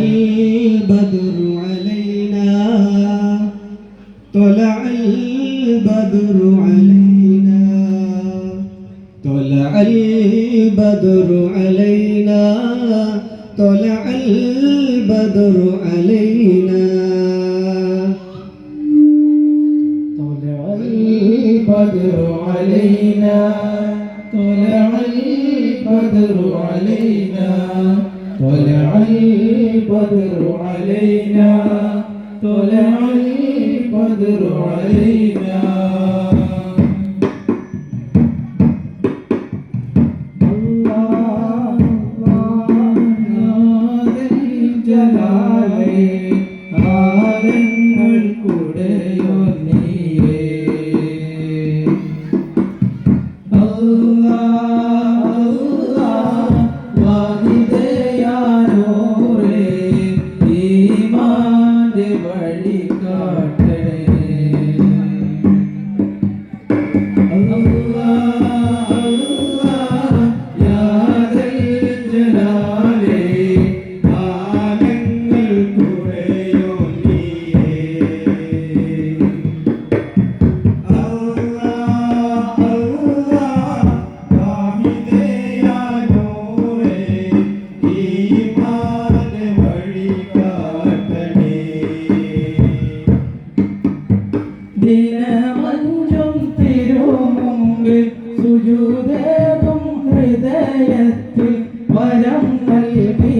البدر علينا. طلع البدر علينا. طلع البدر علينا. طلع البدر علينا. البدر علينا طلع البدر علينا പരം നൽകി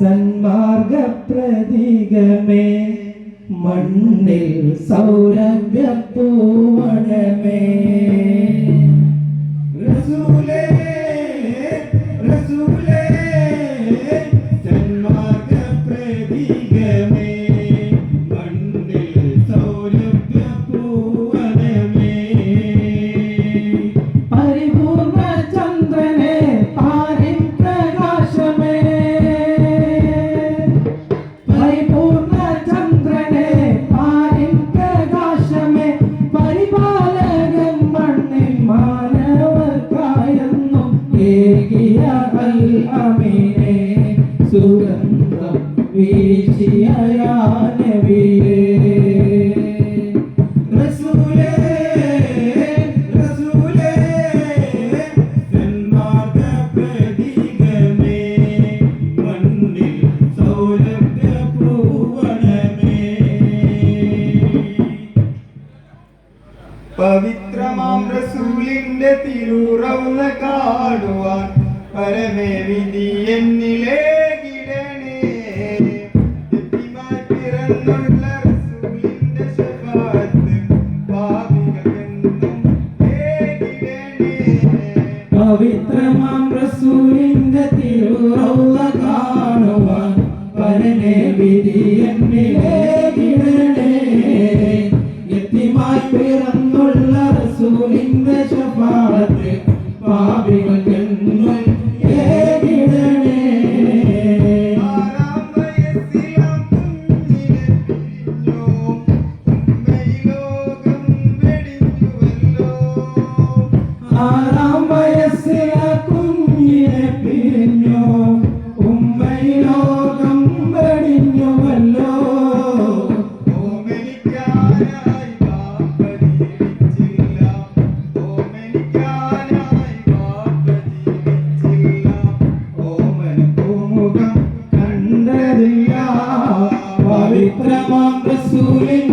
സന്മാർഗ മണ്ണിൽ സൗരഭ്യ പൂവണമേ പവിത്രമാം റസൂലിന്റെ തിരുറവുല കാടുവാൻ പരമേ വിധി എന്നിലേ കിടണേ. പിറന്നുള്ള പവിത്ര ప్రపాప సూర్య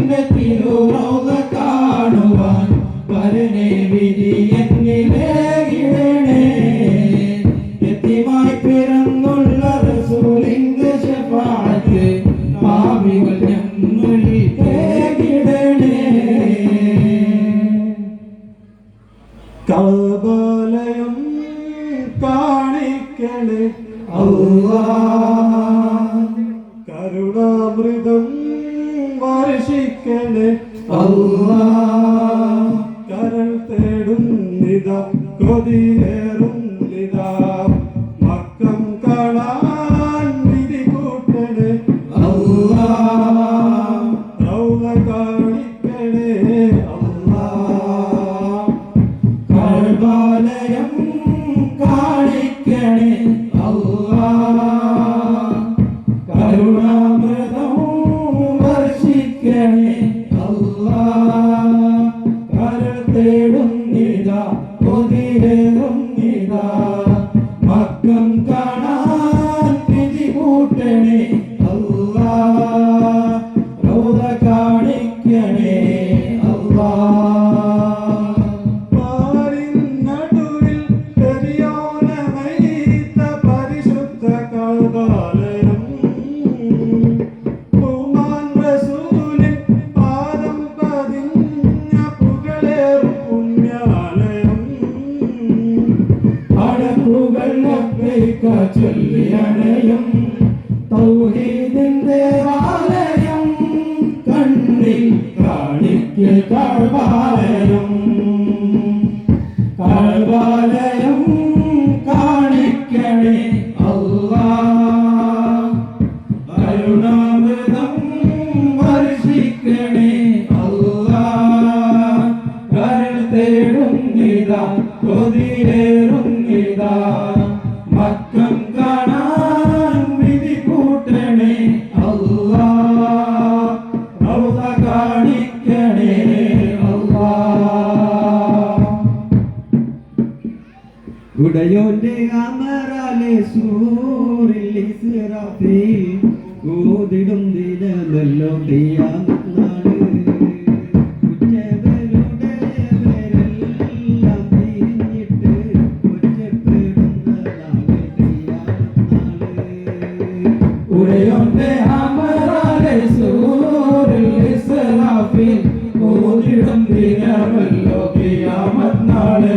கேளு அல்லாஹ். പുതിയ ഉടയോന്റെ അമറാലെ സൂറിൽ Israfil ഓതിടും ദിനമല്ലോ തീയാമത്നാട് ഉടയോന്റെ അമറാലെ സൂറിൽ Israfil ഓതിടും ദിനമല്ലോ തീയാമത്നാട്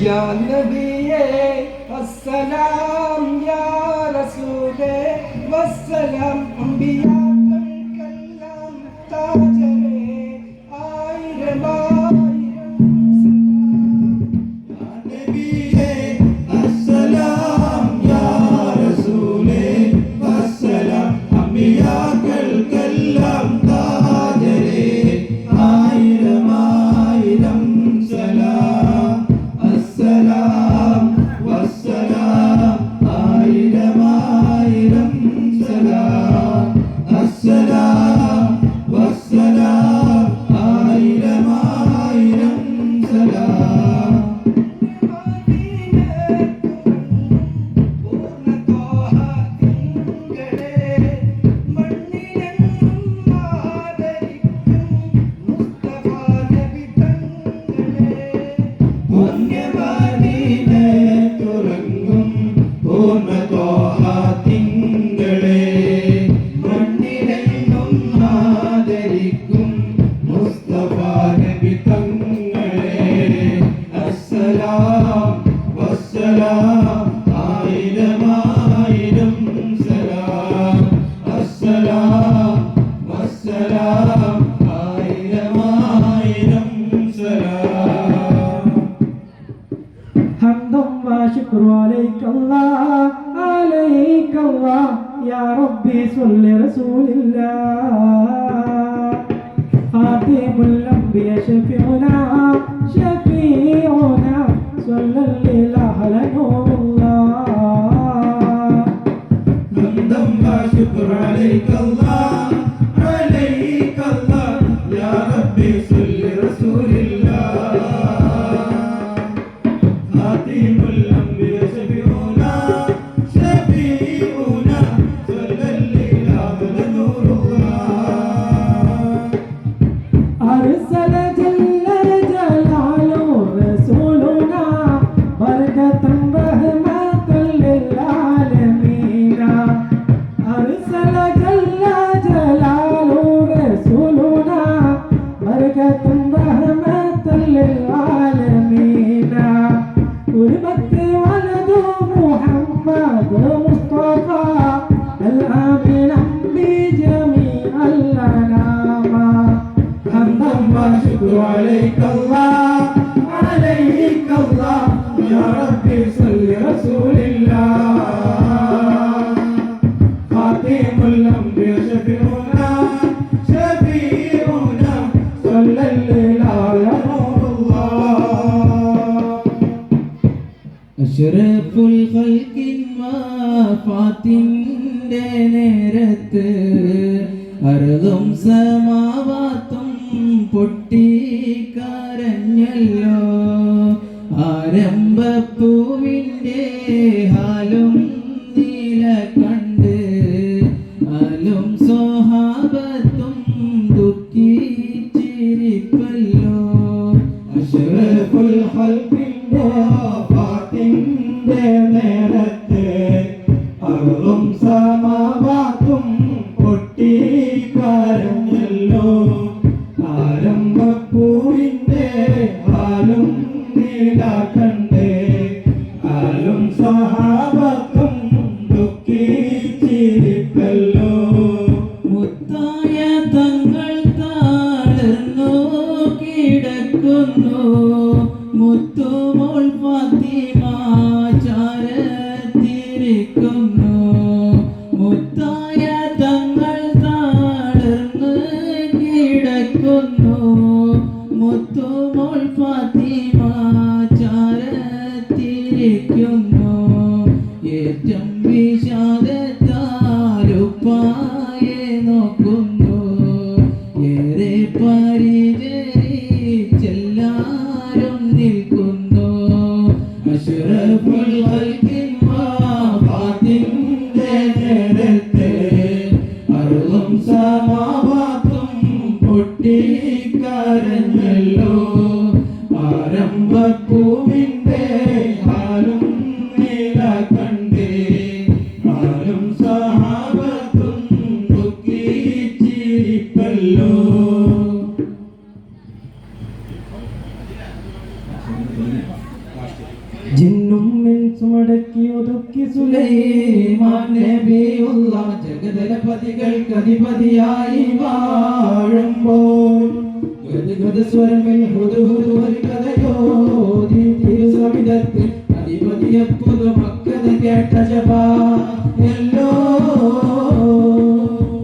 Ya Nabi As-Salam Ya Rasul As-Salam رسول الله خاتم الأنبياء شفيعنا شفيعنا صلى الإله على نور الله من ذنب شكر عليك الله عليك الله يا ربي صل رسول الله Harisade. അഷറഫുൽ ഫാത്തിന്റെ നേരത്ത് അറുതും സമാ ജിന്നും മടക്കി ഒതുക്കി സുലൈമാൻ നബിയുള്ള ജഗദലപതികൾക്ക് അധിപതിയായി വാഴുമ്പോൾ സ്വരമിൽ തിരുസമിതത്തിൽ അധിപതിയെപ്പുതു മക്കത് കേട്ട ജപ. എല്ലോ.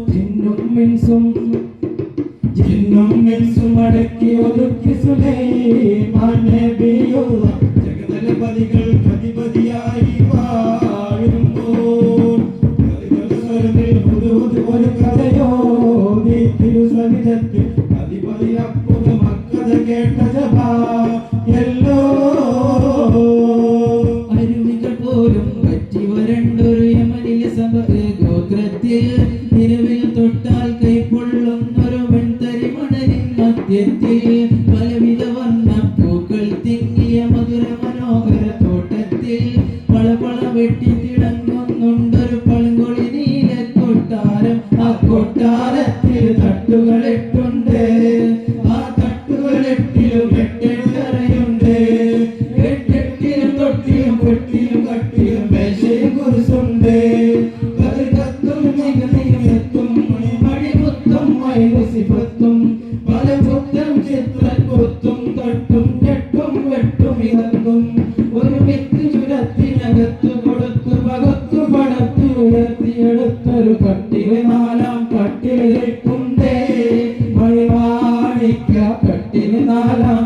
ജിന്നും മിൻസും ജിന്നും മിൻസും അടക്കി ഒതുക്കി സുലൈമാൻ നബിയുള്ള ജനപതികൾ പ്രതിപതിയായി വാഴുമ്പോൾ ഒരു കഥയോ തിരുസവിധത്തിൽ വാനത്തിൽ തട്ടുകളിട്ടുണ്ട് ഇനി നാലാം